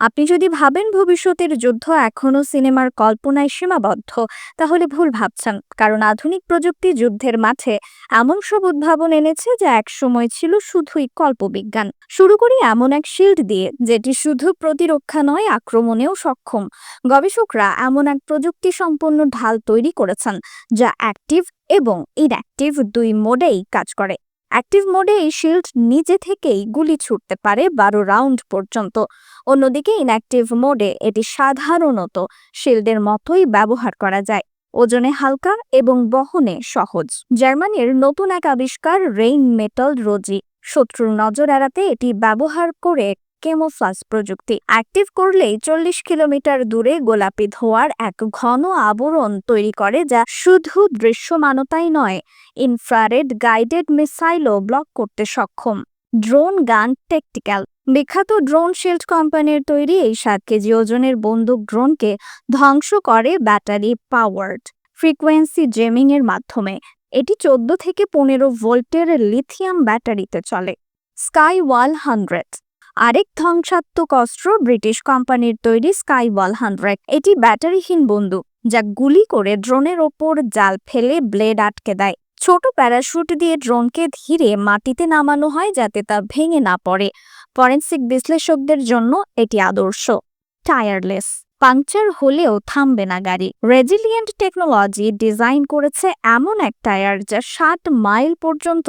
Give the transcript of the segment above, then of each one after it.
আপনি যদি ভাবেন ভবিষ্যতের যুদ্ধ এখনও সিনেমার কল্পনায় সীমাবদ্ধ, তাহলে ভুল ভাবছেন, কারণ আধুনিক প্রযুক্তি যুদ্ধের মাঠে এমন সব উদ্ভাবন এনেছে যা একসময় ছিল শুধুই কল্পবিজ্ঞান। শুরু করি এমন এক শিল্ড দিয়ে, যেটি শুধু প্রতিরক্ষা নয়, আক্রমণেও সক্ষম। গবেষকরা এমন এক প্রযুক্তি সম্পন্ন ঢাল তৈরি করেছেন, যা অ্যাক্টিভ এবং ইনঅ্যাক্টিভ দুই মোডেই কাজ করে। অ্যাক্টিভ মোডে এই শিল্ড নিজে থেকেই গুলি ছুটতে পারে বারো রাউন্ড পর্যন্ত। অন্যদিকে ইনঅ্যাক্টিভ মোডে এটি সাধারণত শিল্ডের মতোই ব্যবহার করা যায়। ওজনে হালকা এবং বহনে সহজ। জার্মানির নতুন এক আবিষ্কার রেইন মেটাল রোজি। শত্রুর নজর এড়াতে এটি ব্যবহার করে কেমোফ্লাস প্রযুক্তি। অ্যাক্টিভ করলেই চল্লিশ কিলোমিটার দূরে গোলাপি ধোয়ার এক ঘন আবরণ তৈরি করে যা শুধু দৃশ্যমানতাই নয়, ইনফ্রারেড গাইডেড মিসাইলও ব্লক করতে সক্ষম। ড্রোন গান টেকটিক্যাল। বিখ্যাত ড্রোন শিল্ড কোম্পানির তৈরি এই সাত কেজি ওজনের বন্দুক ড্রোনকে ধ্বংস করে ব্যাটারি পাওয়ার্ড ফ্রিকোয়েন্সি জেমিং এর মাধ্যমে। এটি চোদ্দ থেকে পনেরো ভোল্টের লিথিয়াম ব্যাটারিতে চলে। Sky wall hundred. আরেক ধ্বংসাত্মক অস্ত্র ব্রিটিশ কোম্পানির তৈরি স্কাই ওয়াল হান্ড্রেড। এটি ব্যাটারিহীন বন্দুক, যা গুলি করে ড্রোনের ওপর জাল ফেলে ব্লেড আটকে দেয়। ছোট প্যারাশুট দিয়ে ড্রোনকে ধীরে মাটিতে নামানো হয় যাতে তা ভেঙে না পড়ে। ফরেন্সিক বিশ্লেষকদের জন্য এটি আদর্শ। টায়ারলেস। পাংচার হলেও থামবে না গাড়ি। রেজিলিয়েন্ট টেকনোলজি ডিজাইন করেছে এমন এক টায়ার যা ষাট মাইল পর্যন্ত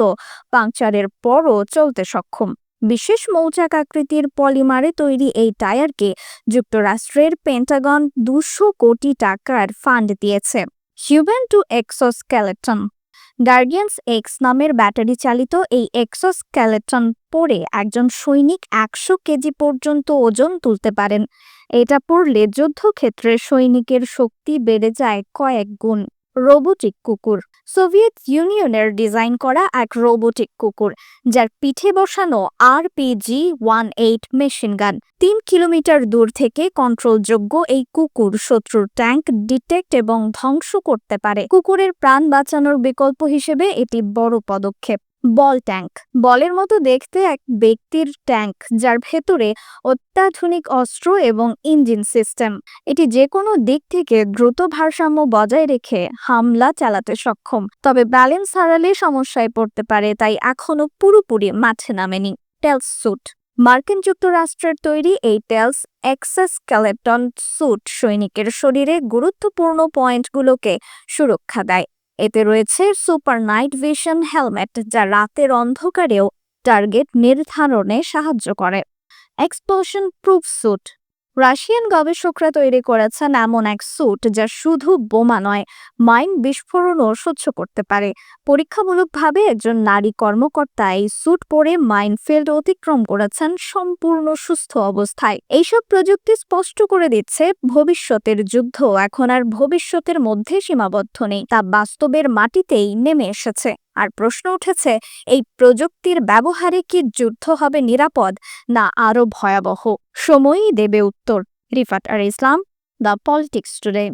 পাংচারের পরও চলতে সক্ষম। বিশেষ মৌচাক আকৃতির পলিমারে তৈরি এই টায়ারকে যুক্তরাষ্ট্রের পেন্টাগন দুশো কোটি টাকার ফান্ড দিয়েছে। Human to exoskeleton guardians X নামের ব্যাটারি চালিত এই এক্সোস্কেলেটন পরে একজন সৈনিক একশো কেজি পর্যন্ত ওজন তুলতে পারেন। এটা পড়লে যুদ্ধক্ষেত্রে সৈনিকের শক্তি বেড়ে যায় কয়েক গুণ। রোবোটিক কুকুর। সোভিয়েত ইউনিয়নের ডিজাইন করা এক রোবোটিক কুকুর, যার পিঠে বসানো আর PG one eight machine gun. তিন কিলোমিটার দূর থেকে কন্ট্রোলযোগ্য এই কুকুর শত্রুর ট্যাঙ্ক ডিটেক্ট এবং ধ্বংস করতে পারে। কুকুরের প্রাণ বাঁচানোর বিকল্প হিসেবে এটি বড় পদক্ষেপ। Ball tank. বলের মতো দেখতে এক ব্যক্তির ট্যাঙ্ক, যার ভেতরে অত্যাধুনিক অস্ত্র এবং ইঞ্জিন সিস্টেম। এটি যে কোনো দিক থেকে দ্রুত ভারসাম্য বজায় রেখে হামলা চালাতে সক্ষম। তবে ব্যালেন্স হারালে সমস্যায় পড়তে পারে, তাই এখনও পুরোপুরি মাঠে নামেনি। Talos suit. মার্কিন যুক্তরাষ্ট্রের তৈরি এই টেলস এক্সেস স্কেলেটন স্যুট সৈনিকের শরীরে গুরুত্বপূর্ণ পয়েন্টগুলোকে সুরক্ষা দেয়। এতে রয়েছে সুপার নাইট ভিশন হেলমেট, যা রাতের অন্ধকারেও টার্গেট নির্ধারণে সাহায্য করে। এক্সপ্লোশন প্রুফ স্যুট রাশিয়ান গবেষকরা তৈরি করেছেন এমন এক স্যুট যা শুধু বোমা নয়, মাইন বিস্ফোরণও সহ্য করতে পারে। পরীক্ষামূলকভাবে একজন নারী কর্মকর্তা এই স্যুট পরে মাইনফিল্ড অতিক্রম করেছেন সম্পূর্ণ সুস্থ অবস্থায়। এইসব প্রযুক্তি স্পষ্ট করে দিচ্ছে ভবিষ্যতের যুদ্ধ। এখন আর ভবিষ্যতের মধ্যে সীমাবদ্ধ নেই, তা বাস্তবের মাটিতেই নেমে এসেছে। আর প্রশ্ন উঠেছে, এই প্রযুক্তির ব্যবহারে কি যুদ্ধ হবে নিরাপদ না আরও ভয়াবহ? সময়ই দেবে উত্তর। রিফাত আর ইসলাম, দ্য পলিটিক্স টুডে।